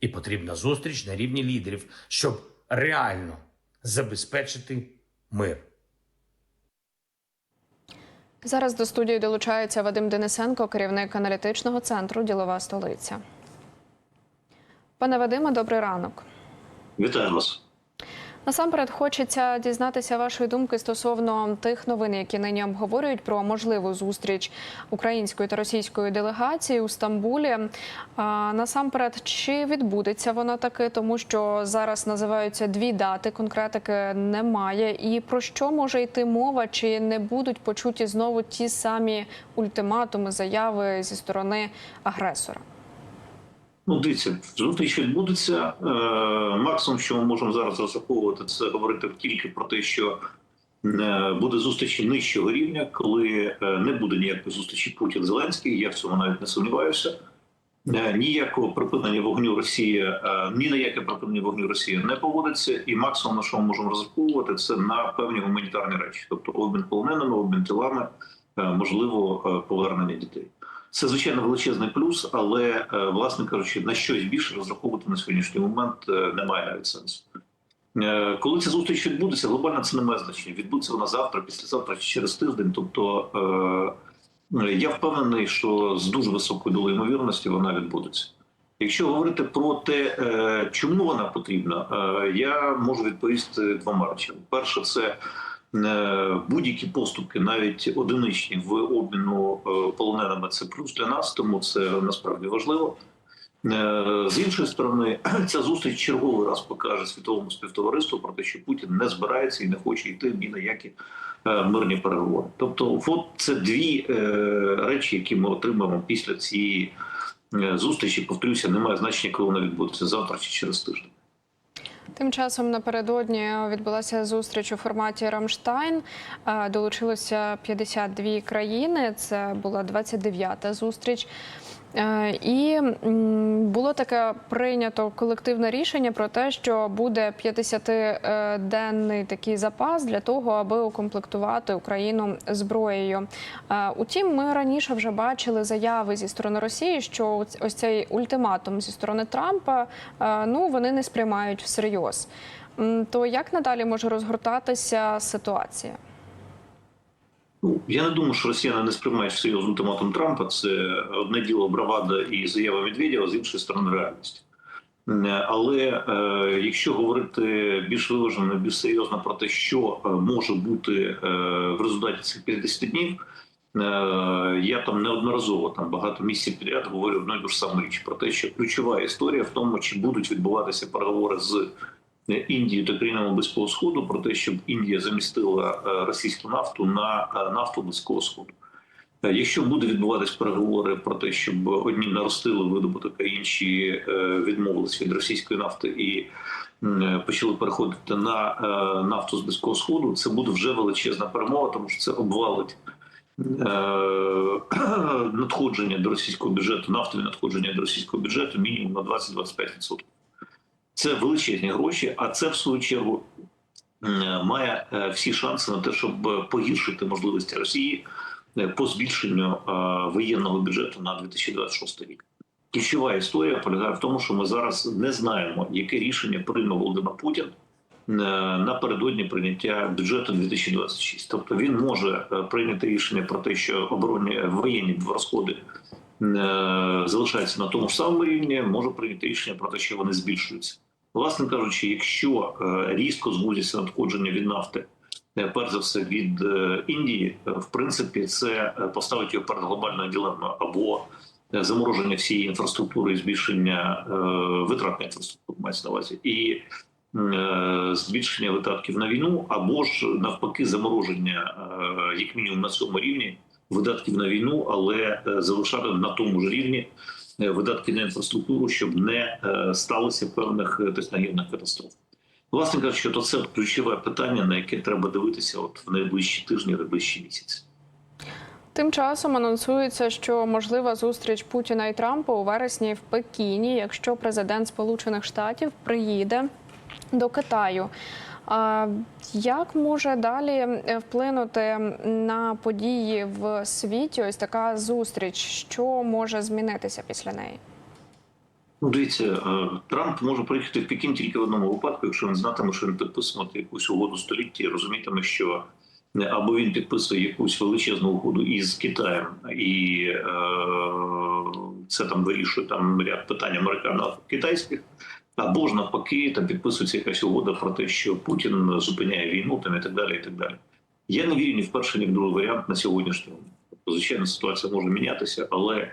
І потрібна зустріч на рівні лідерів, щоб реально забезпечити мир. Зараз до студії долучається Вадим Денисенко, керівник аналітичного центру Ділова столиця. Пане Вадиме, добрий ранок. Вітаю вас. Насамперед хочеться дізнатися вашої думки стосовно тих новин, які нині обговорюють про можливу зустріч української та російської делегації у Стамбулі. А, насамперед, чи відбудеться вона таки, тому що зараз називаються дві дати, конкретики немає. І про що може йти мова? Чи не будуть почуті знову ті самі ультиматуми, заяви зі сторони агресора? Ну, дивіться, зустріч відбудеться. Е, максимум, що ми можемо зараз розраховувати, це говорити тільки про те, що е, буде зустріч нижчого рівня, коли е, не буде ніякої зустрічі Путін Зеленський. Я в цьому навіть не сумніваюся. Е, ніякого припинення вогню Росії, е, ні на яке припинення вогню Росії не поводиться, і максимум на що ми можемо розраховувати, це на певні гуманітарні речі, тобто обмін полоненими, обмін тілами, можливо, повернення дітей. Це звичайно величезний плюс, але е, власне кажучи, на щось більше розраховувати на сьогоднішній момент е, немає навіть сенсу. Е, Коли ця зустріч відбудеться, глобально це не має значення. Відбудеться вона завтра, післязавтра чи через тиждень. Тобто я впевнений, що з дуже високою долею ймовірності вона відбудеться. Якщо говорити про те, чому вона потрібна, я можу відповісти двома речами. Перше, це будь-які поступки, навіть одиничні в обміну е, полоненими, це плюс для нас, тому це насправді важливо. Е, З іншої сторони, ця зустріч черговий раз покаже світовому співтовариству про те, що Путін не збирається і не хоче йти ні на які е, мирні переговори. Тобто, от це дві е, речі, які ми отримаємо після цієї е, зустрічі. Повторюся, немає значення, коли вона відбудеться завтра чи через тиждень. Тим часом напередодні відбулася зустріч у форматі Рамштайн. Е, Долучилося 52 країни. Це була 29-та зустріч. Е, І було таке прийнято колективне рішення про те, що буде 50-денний такий запас для того, аби укомплектувати Україну зброєю. Е, Утім, ми раніше вже бачили заяви зі сторони Росії, що ось- цей ультиматум зі сторони Трампа е, ну вони не сприймають всерйоз. То як надалі може розгортатися ситуація? Ну, я не думаю, що росіяни не сприймають всерйоз ультиматум Трампа. Це одне діло бравада і заява Медведєва, з іншої сторони реальність. Е, Але е, якщо говорити більш виважено, більш серйозно про те, що е, може бути е, в результаті цих 50 днів, е, я там неодноразово там багато місяців підряд говорю одну і ту ж саму річ про те, що ключова історія в тому, чи будуть відбуватися переговори з Індією та країнами Близького Сходу про те, щоб Індія замістила е, російську нафту на е, нафту Близького Сходу. Е, Якщо буде відбуватись переговори про те, щоб одні наростили видобуток, а інші відмовились від російської нафти і почали переходити на нафту з Близького Сходу, це буде вже величезна перемога, тому що це обвалить надходження до російського бюджету, нафтові надходження до російського бюджету мінімум на 20-25%. Це величезні гроші, а це в свою чергу має е, всі шанси на те, щоб е, погіршити можливості Росії е, по збільшенню е, воєнного бюджету на 2026 рік. Ключова історія полягає в тому, що ми зараз не знаємо, яке рішення прийме Володимир Путін е, напередодні прийняття бюджету 2026. Тобто він може е, прийняти рішення про те, що оборонні воєнні розходи е, залишаються на тому ж самому рівні, може прийняти рішення про те, що вони збільшуються. Власне кажучи, якщо е, різко звузяться надходження від нафти, е, перш за все від е, Індії, в принципі, це поставить його перед глобальною дилемою або замороження всієї інфраструктури і збільшення витрат на інфраструктуру мається на увазі, і збільшення видатків на війну, або ж навпаки, замороження як мінімум на цьому рівні видатків на війну, але залишати на тому ж рівні видатки на інфраструктуру, щоб не е, сталося певних е, техногенних катастроф. Власне кажучи, то це ключове питання, на яке треба дивитися от в найближчі тижні, найближчі місяці. Тим часом анонсується, що можлива зустріч Путіна і Трампа у вересні в Пекіні, якщо президент Сполучених Штатів приїде до Китаю. А Як може далі вплинути на події в світі? Ось така зустріч, що може змінитися після неї? Ну, дивіться, е, Трамп може приїхати в Пекін тільки в одному випадку, якщо він знатиме, що він підписувати якусь угоду століття, і розумітиме, що е, або він підписує якусь величезну угоду із Китаєм, і е, це там вирішує там ряд питань американо-китайських, або ж навпаки, там підписується якась угода про те, що Путін зупиняє війну там і так далі. І так далі. Я не вірю ні в перший, ні в другий варіант на сьогоднішній. Тобто, Звичайно, ситуація може мінятися, але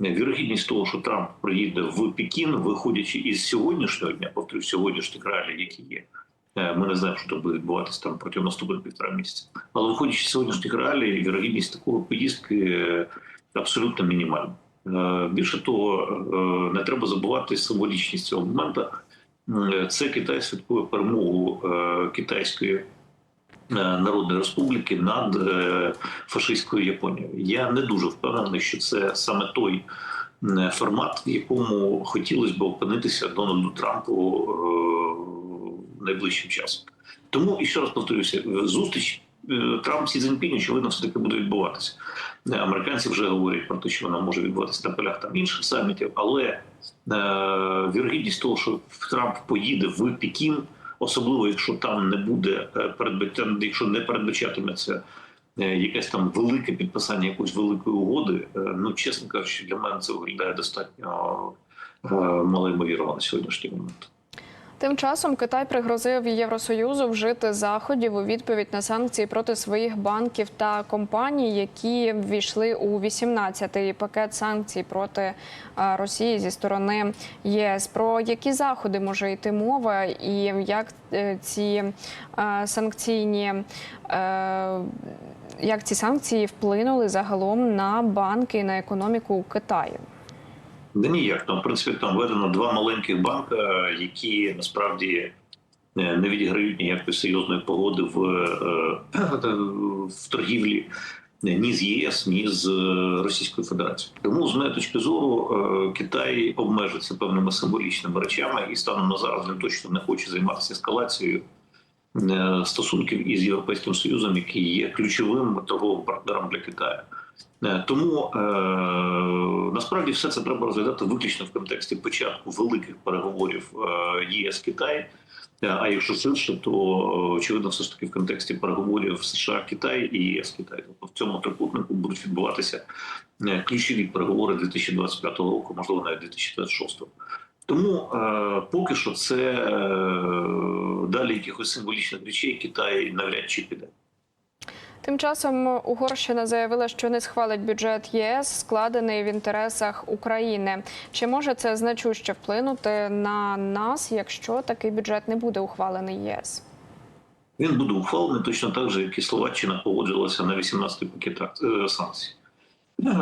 вірогідність того, що Трамп приїде в Пекін, виходячи із сьогоднішнього дня, повторюю, сьогоднішніх реалій, які є. Е, Ми не знаємо, що буде відбуватися там протягом наступних півтора місяця. Але виходячи з сьогоднішніх реалій, вірогідність такої поїздки е, абсолютно мінімальна. Е, Більше того, е, не треба забувати символічність цього моменту. Е, Це Китай святкує перемогу китайської Народної Республіки над фашистською Японією. Я не дуже впевнений, що це саме той формат, в якому хотілося б опинитися Дональду Трампу найближчим часом. Тому і ще раз повторюся, зустріч Трамп Сі Цзіньпінь, очевидно, все таки буде відбуватися. Е, Американці вже говорять про те, що вона може відбуватися на полях там інших самітів, але е, вірогідність того, що Трамп поїде в Пекін, особливо якщо там не буде е, передбача, якщо не передбачатиметься е, якесь там велике підписання якоїсь великої угоди. е, Ну чесно кажучи, для мене це виглядає достатньо е, малоймовірно на сьогоднішній момент. Тим часом Китай пригрозив Євросоюзу вжити заходів у відповідь на санкції проти своїх банків та компаній, які ввійшли у 18-й пакет санкцій проти Росії зі сторони ЄС. Про які заходи може йти мова, і як е, ці санкційні е, як ці санкції вплинули загалом на банки і на економіку Китаю? Да ніяк. Там, в принципі, там введено два маленьких банки, які насправді е, не відіграють ніякої серйозної погоди в, е, в торгівлі ні з єС, ні з е, Російською Федерацією. Тому з моєї точки зору е, Китай обмежиться певними символічними речами і станом на зараз він точно не хоче займатися ескалацією е, стосунків із Європейським Союзом, який є ключовим торговим партнером для Китаю. Е, Тому е, насправді все це треба розглядати виключно в контексті початку великих переговорів е, ЄС Китай. Е, А якщо ширше, то очевидно, все ж таки в контексті переговорів США Китай і ЄС Китай. Тобто в цьому трикутнику будуть відбуватися ключові переговори 2025 року, можливо, навіть 2026. Тому е, поки що це е, далі якихось символічних речей Китай навряд чи піде. Тим часом Угорщина заявила, що не схвалить бюджет ЄС, складений в інтересах України. Чи може це значуще вплинути на нас, якщо такий бюджет не буде ухвалений ЄС? Він буде ухвалений точно так же, як і Словаччина погодилася на 18 пакетах е, санкцій.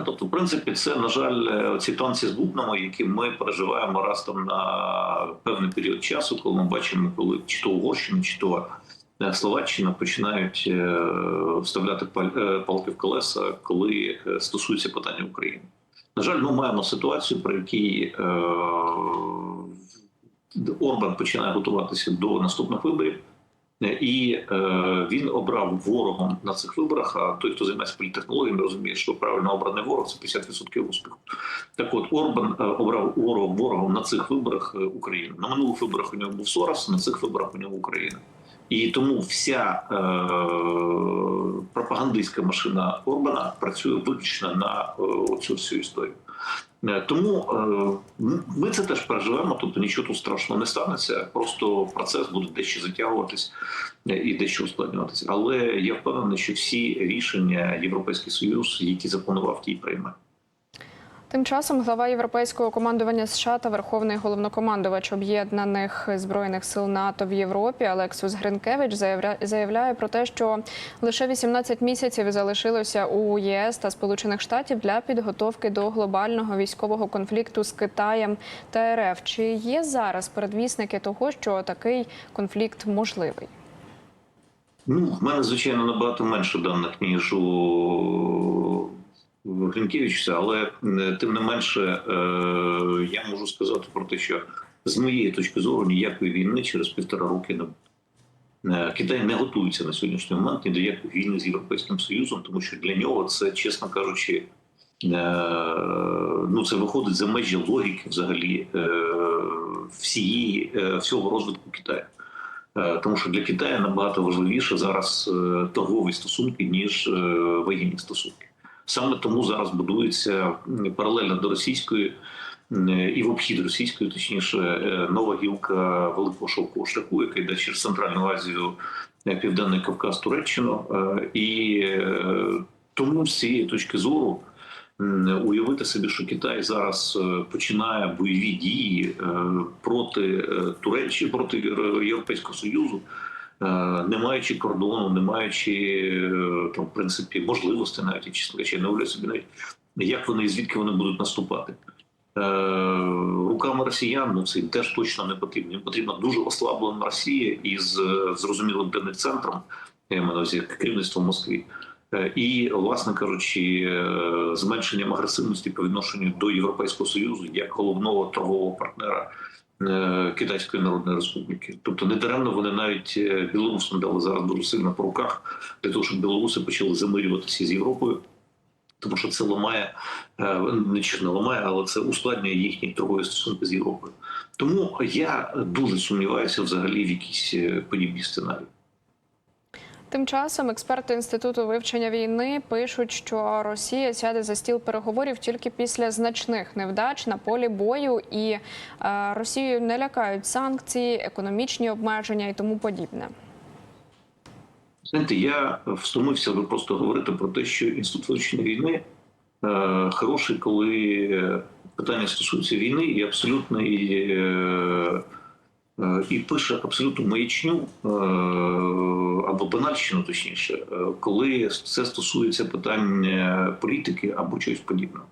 Тобто, в принципі, це, на жаль, е, ці танці з бубнами, які ми переживаємо раз там на певний період часу, коли ми бачимо, коли чи то Угорщина, чи то Словаччина починають е, вставляти е, палки в колеса, коли е, стосується питання України. На жаль, ми маємо ситуацію, при якій Орбан починає готуватися до наступних виборів. І він обрав ворогом на цих виборах. А той, хто займається політтехнологіями, розуміє, що правильно обраний ворог це 50% успіху. Так от Орбан обрав ворогом ворогом на цих виборах Україну. На минулих виборах у нього був Сорос, на цих виборах у нього Україна. І тому вся е, пропагандистська машина Орбана працює виключно на е, цю всю історію. Е, Тому е, ми це теж переживаємо, тобто нічого тут страшного не станеться. Просто процес буде дещо затягуватись е, і дещо ускладнюватися. Але я впевнений, що всі рішення Європейський Союз, які запланував, ті прийме. Тим часом глава європейського командування США та верховний головнокомандувач об'єднаних збройних сил НАТО в Європі Алексус Гринкевич заявля- заявляє про те, що лише 18 місяців залишилося у ЄС та Сполучених Штатів для підготовки до глобального військового конфлікту з Китаєм та РФ. Чи є зараз передвісники того, що такий конфлікт можливий? Ну, в мене, звичайно, набагато менше даних, ніж у Гринкевича, але е, тим не менше е, я можу сказати про те, що з моєї точки зору ніякої війни через півтора роки не буде. Е, Китай не готується на сьогоднішній момент ні до якої війни з Європейським Союзом, тому що для нього це, чесно кажучи, ну це виходить за межі логіки взагалі е, всієї е, всього розвитку Китаю. Е, Тому що для Китаю набагато важливіше зараз е, торгові стосунки, ніж е, воєнні стосунки. Саме тому зараз будується паралельно до російської і в обхід російської, точніше, е, нова гілка великого шовкового шляху, яка йде через Центральну Азію, е, Південний Кавказ, Туреччину. Е, І тому з цієї точки зору уявити собі, що Китай зараз починає бойові дії проти Туреччини, проти Європейського Союзу, не маючи кордону, не маючи е, там, в принципі, можливості, навіть чесно кажучи, я не уявляю собі навіть, як вони і звідки вони будуть наступати. Е, Руками росіян ну це теж точно не потрібно. Їм потрібна дуже ослаблена Росія із е, зрозумілим для центром, я маю на увазі керівництво Москві. Е, І, власне кажучи, е, зменшенням агресивності по відношенню до Європейського союзу як головного торгового партнера е, Китайської Народної Республіки. Тобто не даремно вони навіть е, білорусам дали зараз дуже сильно по руках для того, щоб білоруси почали замирюватися з Європою. Тому що це ламає не нічого не ламає, але це ускладнює їхні торгові стосунки з Європою. Тому я дуже сумніваюся взагалі в якісь е, подібні сценарії. Тим часом експерти інституту вивчення війни пишуть, що Росія сяде за стіл переговорів тільки після значних невдач на полі бою, і е, Росію не лякають санкції, економічні обмеження і тому подібне. Знаєте, я встомився би просто говорити про те, що інститут вивчення війни е, хороший, коли питання стосується війни, і абсолютно і, е, е, і пише абсолютну маячню е, або банальщину, точніше, е, коли це стосується питання політики або чогось подібного.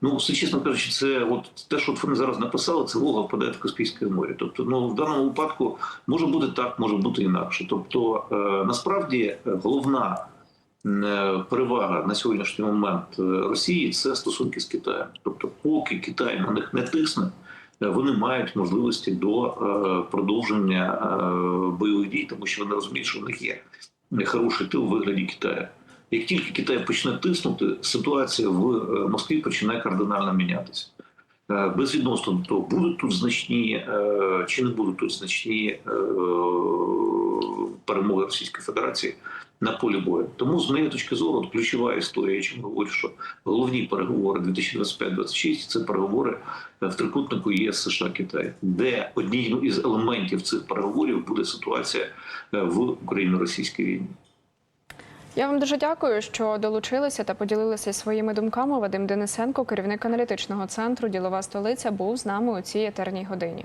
Ну, все чесно кажучи, це от те, що вони зараз написали, це Волга впадає в Каспійське море. Тобто, ну в даному випадку може бути так, може бути інакше. Тобто, е, насправді е, головна е, перевага на сьогоднішній момент е, Росії це стосунки з Китаєм. Тобто, поки Китай на них не тисне, е, вони мають можливості до е, продовження е, бойових дій, тому що вони розуміють, що в них є хороший тил у вигляді Китаю. Як тільки Китай почне тиснути, ситуація в е, Москві починає кардинально мінятися. Е, Безвідносно до того, будуть тут значні е, чи не будуть тут значні е, перемоги Російської Федерації на полі бою. Тому з моєї точки зору ключова історія, чому говорю, що головні переговори 2025-26 – це переговори в трикутнику ЄС США Китай, де однією із елементів цих переговорів буде ситуація в Україно-російській війні. Я вам дуже дякую, що долучилися та поділилися своїми думками. Вадим Денисенко, керівник аналітичного центру Ділова столиця, був з нами у цій етерній годині.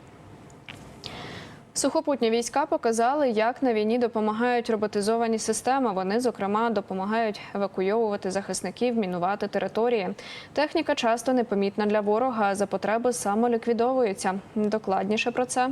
Сухопутні війська показали, як на війні допомагають роботизовані системи. Вони, зокрема, допомагають евакуйовувати захисників, мінувати території. Техніка часто непомітна для ворога, а за потреби самоліквідовується. Докладніше про це